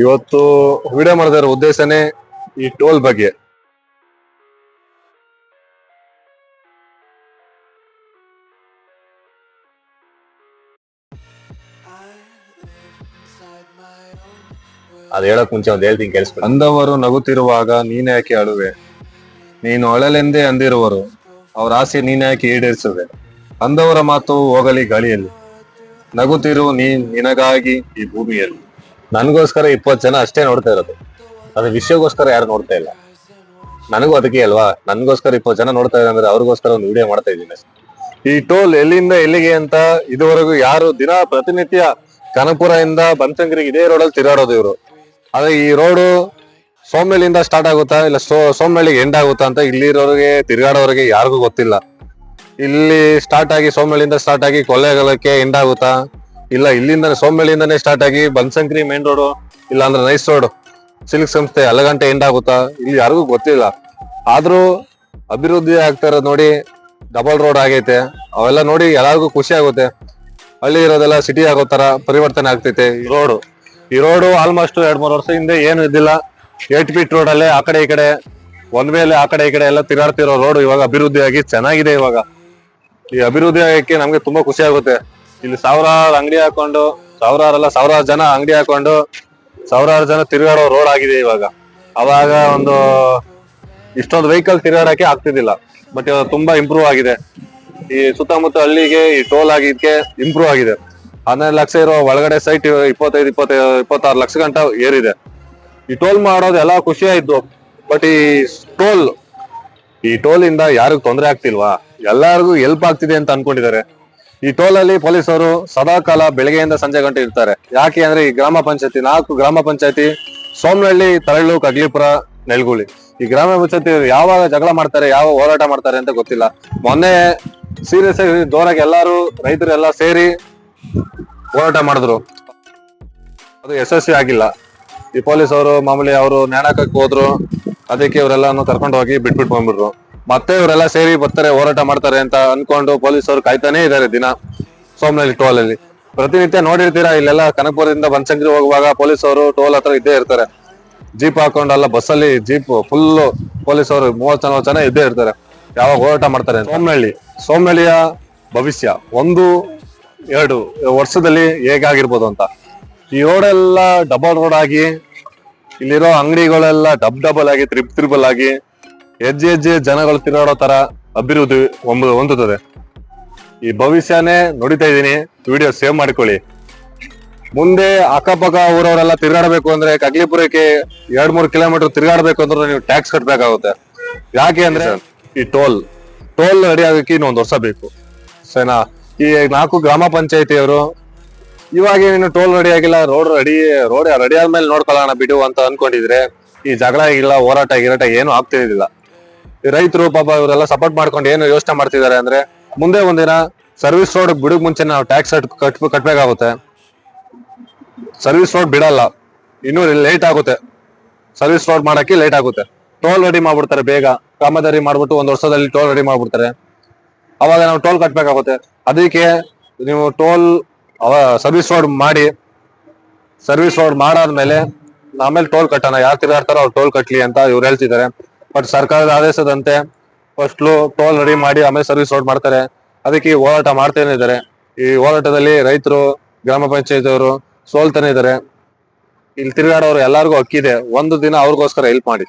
ಇವತ್ತು ವಿಡಿಯೋ ಮಾಡಿದ ಉದ್ದೇಶನೇ ಈ ಟೋಲ್ ಬಗ್ಗೆ. ಅದ್ ಹೇಳಕ್ ಮುಂಚೆ ಒಂದ್ ಹೇಳ್ತೀನಿ ಕೇಳಿಸ್ಬಿಡ ಅಂದವರು ನಗುತ್ತಿರುವಾಗ ನೀನ್ಯಾಕೆ ಅಳುವೆ? ನೀನು ಅಳಲೆಂದೇ ಅಂದಿರುವರು. ಅವ್ರ ಆಸೆ ನೀನ್ಯಾಕೆ ಈಡೇರಿಸುವೆ? ಅಂದವರ ಮಾತು ಹೋಗಲಿ ಗಾಳಿಯಲ್ಲಿ ನಗುತ್ತಿರು ನೀ ನಿನಗಾಗಿ ಈ ಭೂಮಿಯಲ್ಲಿ. ನನ್ಗೋಸ್ಕರ ಇಪ್ಪತ್ತು ಜನ ಅಷ್ಟೇ ನೋಡ್ತಾ ಇರೋದು. ಅದ್ರ ವಿಷಯಗೋಸ್ಕರ ಯಾರು ನೋಡ್ತಾ ಇಲ್ಲ. ನನಗೂ ಅದಕ್ಕೆ ಅಲ್ವಾ? ನನಗೋಸ್ಕರ ಇಪ್ಪತ್ತು ಜನ ನೋಡ್ತಾ ಇದ್ದಾರೆ ಅಂದ್ರೆ ಅವ್ರಿಗೋಸ್ಕರ ಒಂದು ವಿಡಿಯೋ ಮಾಡ್ತಾ ಇದ್ದೀನಿ ಈ ಟೋಲ್ ಎಲ್ಲಿಂದ ಎಲ್ಲಿಗೆ ಅಂತ ಇದುವರೆಗೂ ಯಾರು ದಿನ ಪ್ರತಿನಿತ್ಯ ಕನಕಪುರ ಇಂದ ಬಂತಂಗರಿಗೆ ಇದೇ ರೋಡಲ್ಲಿ ತಿರುಗಾಡೋದು ಇವರು. ಆದ್ರೆ ಈ ರೋಡು ಸೋಮ್ನಳ್ಳಿಯಿಂದ ಸ್ಟಾರ್ಟ್ ಆಗುತ್ತಾ ಇಲ್ಲ ಸೋ, ಸೋಮ್ನಳ್ಳಿಗೆ ಎಂಡ್ ಆಗುತ್ತಾ ಅಂತ ಇಲ್ಲಿರೋರಿಗೆ, ತಿರುಗಾಡೋರಿಗೆ ಯಾರಿಗೂ ಗೊತ್ತಿಲ್ಲ. ಇಲ್ಲಿ ಸ್ಟಾರ್ಟ್ ಆಗಿ ಸೋಮ್ನಳ್ಳಿಯಿಂದ ಸ್ಟಾರ್ಟ್ ಆಗಿ ಕೊಳ್ಳೇಗಾಲಕ್ಕೆ ಎಂಡ್ ಆಗುತ್ತಾ? ಇಲ್ಲ ಇಲ್ಲಿಂದ ಸೋಮೇಳಿಯಿಂದಾನೆ ಸ್ಟಾರ್ಟ್ ಆಗಿ ಬನ್ಸಂಕ್ರಿ ಮೇನ್ ರೋಡ್ ಇಲ್ಲ ಅಂದ್ರೆ ನೈಸ್ ರೋಡ್ ಸಿಲ್ಕ್ ಸಂಸ್ಥೆ ಅಲ್ಲಗಂಟೆ ಎಂಡ್ ಆಗುತ್ತಾ? ಇಲ್ಲಿ ಯಾರಿಗೂ ಗೊತ್ತಿಲ್ಲ. ಆದ್ರೂ ಅಭಿವೃದ್ಧಿ ಆಗ್ತಾ ಇರೋದು ನೋಡಿ ಡಬಲ್ ರೋಡ್ ಆಗೈತೆ. ಅವೆಲ್ಲ ನೋಡಿ ಎಲ್ಲರಿಗೂ ಖುಷಿ ಆಗುತ್ತೆ. ಹಳ್ಳಿ ಇರೋದೆಲ್ಲ ಸಿಟಿ ಆಗೋ ತರ ಪರಿವರ್ತನೆ ಆಗ್ತೈತೆ ಈ ರೋಡು ಈ ರೋಡು ಆಲ್ಮೋಸ್ಟ್ ಎರಡ್, ಮೂರು ವರ್ಷ ಹಿಂದೆ ಏನು ಇದ್ದಿಲ್ಲ. ಏಟ್ ಫೀಟ್ ರೋಡ್ ಅಲ್ಲೇ ಆ ಕಡೆ ಈ ಕಡೆ ಒಂದ್ ಮೇಲೆ ಆ ಕಡೆ ಈ ಕಡೆ ಎಲ್ಲ ತಿರುಗಾಡ್ತಿರೋ ರೋಡ್ ಇವಾಗ ಅಭಿವೃದ್ಧಿ ಆಗಿ ಚೆನ್ನಾಗಿದೆ ಇವಾಗ. ಈ ಅಭಿವೃದ್ಧಿ ಆಗಕ್ಕೆ ನಮ್ಗೆ ತುಂಬಾ ಖುಷಿ ಆಗುತ್ತೆ. ಇಲ್ಲಿ ಸಾವಿರಾರು ಅಂಗಡಿ ಹಾಕೊಂಡು, ಸಾವಿರಾರಲ್ಲ, ಸಾವಿರಾರು ಜನ ಅಂಗಡಿ ಹಾಕೊಂಡು, ಸಾವಿರಾರು ಜನ ತಿರುಗಾಡೋ ರೋಡ್ ಆಗಿದೆ ಇವಾಗ. ಅವಾಗ ಒಂದು ಇಷ್ಟೊಂದು ವೆಹಿಕಲ್ ತಿರುಗಾಡಕ್ಕೆ ಆಗ್ತಿದ್ದಿಲ್ಲ. ಬಟ್ ಇವಾಗ ತುಂಬಾ ಇಂಪ್ರೂವ್ ಆಗಿದೆ. ಈ ಸುತ್ತಮುತ್ತ ಹಳ್ಳಿಗೆ ಈ ಟೋಲ್ ಆಗಿದ್ಕೆ ಇಂಪ್ರೂವ್ ಆಗಿದೆ. ಹನ್ನೆರಡು ಲಕ್ಷ ಇರೋ ಒಳಗಡೆ ಸೈಟ್ ಇಪ್ಪತ್ತೈದು ಇಪ್ಪತ್ತೈದು ಇಪ್ಪತ್ತಾರು ಲಕ್ಷ ಗಂಟ ಏರಿದೆ. ಈ ಟೋಲ್ ಮಾಡೋದು ಎಲ್ಲ ಖುಷಿ ಆಯ್ತು ಬಟ್ ಈ ಟೋಲ್ ಈ ಟೋಲ್ ಇಂದ ಯಾರಿಗೂ ತೊಂದರೆ ಆಗ್ತಿಲ್ವಾ? ಎಲ್ಲಾರ್ಗು ಹೆಲ್ಪ್ ಆಗ್ತಿದೆ ಅಂತ ಅನ್ಕೊಂಡಿದ್ದಾರೆ. ಈ ಟೋಲ್ ಅಲ್ಲಿ ಪೊಲೀಸರು ಸದಾ ಕಾಲ ಬೆಳಗ್ಗೆಯಿಂದ ಸಂಜೆ ಗಂಟೆ ಇರ್ತಾರೆ. ಯಾಕೆ ಅಂದ್ರೆ ಈ ಗ್ರಾಮ ಪಂಚಾಯತಿ, ನಾಲ್ಕು ಗ್ರಾಮ ಪಂಚಾಯತಿ ಸೋಮನಹಳ್ಳಿ ತರಳು ಕಗ್ಲಿಪುರ, ನೆಲಗುಳಿ. ಈ ಗ್ರಾಮ ಪಂಚಾಯತಿ ಯಾವಾಗ ಜಗಳ ಮಾಡ್ತಾರೆ, ಯಾವ ಹೋರಾಟ ಮಾಡ್ತಾರೆ ಅಂತ ಗೊತ್ತಿಲ್ಲ. ಮೊನ್ನೆ ಸೀರಿಯಸ್ ಆಗಿ ಜೋರಾಗಿ ಎಲ್ಲಾರು ರೈತರು ಎಲ್ಲ ಸೇರಿ ಹೋರಾಟ ಮಾಡಿದ್ರು. ಅದು ಯಶಸ್ವಿ ಆಗಿಲ್ಲ. ಈ ಪೊಲೀಸ್ ಅವರು ಮಾಮೂಲಿ ಅವರು ನೇಣಾಕಕ್ಕೆ ಹೋದ್ರು. ಅದಕ್ಕೆ ಇವರೆಲ್ಲಾನು ಕರ್ಕೊಂಡು ಹೋಗಿ ಬಿಟ್ಬಿಟ್ಟು ಬಂದ್ಬಿಟ್ರು. ಮತ್ತೆ ಇವರೆಲ್ಲ ಸೇರಿ ಬರ್ತಾರೆ, ಹೋರಾಟ ಮಾಡ್ತಾರೆ ಅಂತ ಅನ್ಕೊಂಡು ಪೊಲೀಸರು ಕಾಯ್ತಾನೆ ಇದಾರೆ ದಿನ ಸೋಮನಹಳ್ಳಿ ಟೋಲ್ ಅಲ್ಲಿ. ಪ್ರತಿನಿತ್ಯ ನೋಡಿರ್ತೀರಾ, ಇಲ್ಲೆಲ್ಲ ಕನಕಪುರದಿಂದ ಬನಶಂಕರಿ ಹೋಗುವಾಗ ಪೊಲೀಸರು ಟೋಲ್ ಹತ್ರ ಇದ್ದೇ ಇರ್ತಾರೆ. ಜೀಪ್ ಹಾಕೊಂಡು ಅಲ್ಲ ಬಸ್ಸಲ್ಲಿ ಜೀಪ್ ಫುಲ್ ಪೊಲೀಸರು ಮೂವತ್ತು ನಲ್ವತ್ತು ಜನ ಇದ್ದೇ ಇರ್ತಾರೆ. ಯಾವಾಗ ಹೋರಾಟ ಮಾಡ್ತಾರೆ. ಸೋಮನಹಳ್ಳಿ ಸೋಮನಹಳ್ಳಿಯ ಭವಿಷ್ಯ, ಒಂದು, ಎರಡು ವರ್ಷದಲ್ಲಿ ಹೇಗಾಗಿರ್ಬೋದು ಅಂತ. ಈ ರೋಡೆಲ್ಲ ಡಬಲ್ ರೋಡ್ ಆಗಿ, ಇಲ್ಲಿರೋ ಅಂಗಡಿಗಳೆಲ್ಲ ಡಬ್ ಡಬಲ್ ಆಗಿ ತ್ರಿಪ್ ತ್ರಿಬಲ್ ಆಗಿ ಹೆಜ್ಜೆ ಹೆಜ್ಜೆ ಜನಗಳು ತಿರುಗಾಡೋ ತರ ಅಭಿವೃದ್ಧಿ ಒಂದು ಹೊಂದುತ್ತದೆ. ಈ ಭವಿಷ್ಯನೇ ನೋಡಿತಾ ಇದ್ದೀನಿ. ವಿಡಿಯೋ ಸೇವ್ ಮಾಡ್ಕೊಳ್ಳಿ. ಮುಂದೆ ಅಕ್ಕಪಕ್ಕ ಊರವರೆಲ್ಲ ತಿರುಗಾಡಬೇಕು ಅಂದ್ರೆ ಕಗ್ಲಿಪುರಕ್ಕೆ ಎರಡ್ ಮೂರು ಕಿಲೋಮೀಟರ್ ತಿರುಗಾಡಬೇಕು ಅಂದ್ರೆ ನೀವು ಟ್ಯಾಕ್ಸ್ ಕಟ್ಬೇಕಾಗುತ್ತೆ. ಯಾಕೆ ಅಂದ್ರೆ ಈ ಟೋಲ್ ಟೋಲ್ ರೆಡಿ ಆಗಕ್ಕೆ ಇನ್ನೊಂದು ವರ್ಷ ಬೇಕು. ಸರಿನಾ? ಈ ನಾಲ್ಕು ಗ್ರಾಮ ಪಂಚಾಯತಿಯವರು ಇವಾಗ ಏನು ಟೋಲ್ ರೆಡಿ ಆಗಿಲ್ಲ ರೋಡ್ ರೆಡಿ ರೋಡ್ ರೆಡಿ ಆದ್ಮೇಲೆ ನೋಡ್ಕೊಳ್ಳೋಣ ಬಿಡು ಅಂತ ಅನ್ಕೊಂಡಿದ್ರೆ ಈ ಜಗಳ ಆಗಿಲ್ಲ ಹೋರಾಟ ಗಿರಾಟ ಏನು ಆಗ್ತಿರ್ಲಿಲ್ಲ ರೈತರು ಪಾಪ ಇವರೆಲ್ಲ ಸಪೋರ್ಟ್ ಮಾಡ್ಕೊಂಡು ಏನು ಯೋಚನೆ ಮಾಡ್ತಿದ್ದಾರೆ ಅಂದ್ರೆ ಮುಂದೆ ಒಂದಿನ ಸರ್ವಿಸ್ ರೋಡ್ ಬಿಡಕ್ ಮುಂಚೆ ನಾವು ಟ್ಯಾಕ್ಸ್ ಕಟ್ ಕಟ್ಬೇಕಾಗುತ್ತೆ. ಸರ್ವಿಸ್ ರೋಡ್ ಬಿಡಲ್ಲ. ಇನ್ನೂ ಲೇಟ್ ಆಗುತ್ತೆ. ಸರ್ವಿಸ್ ರೋಡ್ ಮಾಡಕ್ಕೆ ಲೇಟ್ ಆಗುತ್ತೆ. ಟೋಲ್ ರೆಡಿ ಮಾಡ್ಬಿಡ್ತಾರೆ ಬೇಗ. ಕಾಮಗಾರಿ ಮಾಡ್ಬಿಟ್ಟು ಒಂದ್ ವರ್ಷದಲ್ಲಿ ಟೋಲ್ ರೆಡಿ ಮಾಡ್ಬಿಡ್ತಾರೆ. ಅವಾಗ ನಾವು ಟೋಲ್ ಕಟ್ಬೇಕಾಗುತ್ತೆ. ಅದಕ್ಕೆ ನೀವು ಟೋಲ್ ಸರ್ವಿಸ್ ರೋಡ್ ಮಾಡಿ. ಸರ್ವಿಸ್ ರೋಡ್ ಮಾಡಾದ್ಮೇಲೆ ಆಮೇಲೆ ಟೋಲ್ ಕಟ್ಟೋಣ. ಯಾರು ತಿರುಗಾಡ್ತಾರೋ ಅವ್ರು ಟೋಲ್ ಕಟ್ಲಿ ಅಂತ ಇವ್ರು ಹೇಳ್ತಿದ್ದಾರೆ. ಬಟ್ ಸರ್ಕಾರದ ಆದೇಶದಂತೆ ಫಸ್ಟ್ಲು ಟೋಲ್ ರೆಡಿ ಮಾಡಿ ಆಮೇಲೆ ಸರ್ವಿಸ್ ರೋಡ್ ಮಾಡ್ತಾರೆ. ಅದಕ್ಕೆ ಈ ಹೋರಾಟ ಮಾಡ್ತಾನೆ ಇದ್ದಾರೆ. ಈ ಹೋರಾಟದಲ್ಲಿ ರೈತರು, ಗ್ರಾಮ ಪಂಚಾಯತ್ ಅವರು ಸೋಲ್ತಾನೆ ಇದ್ದಾರೆ. ಇಲ್ಲಿ ತಿರುಗಾಡೋರು ಎಲ್ಲರಿಗೂ ಹಕ್ಕಿದೆ. ಒಂದು ದಿನ ಅವ್ರಿಗೋಸ್ಕರ ಹೆಲ್ಪ್ ಮಾಡಿ.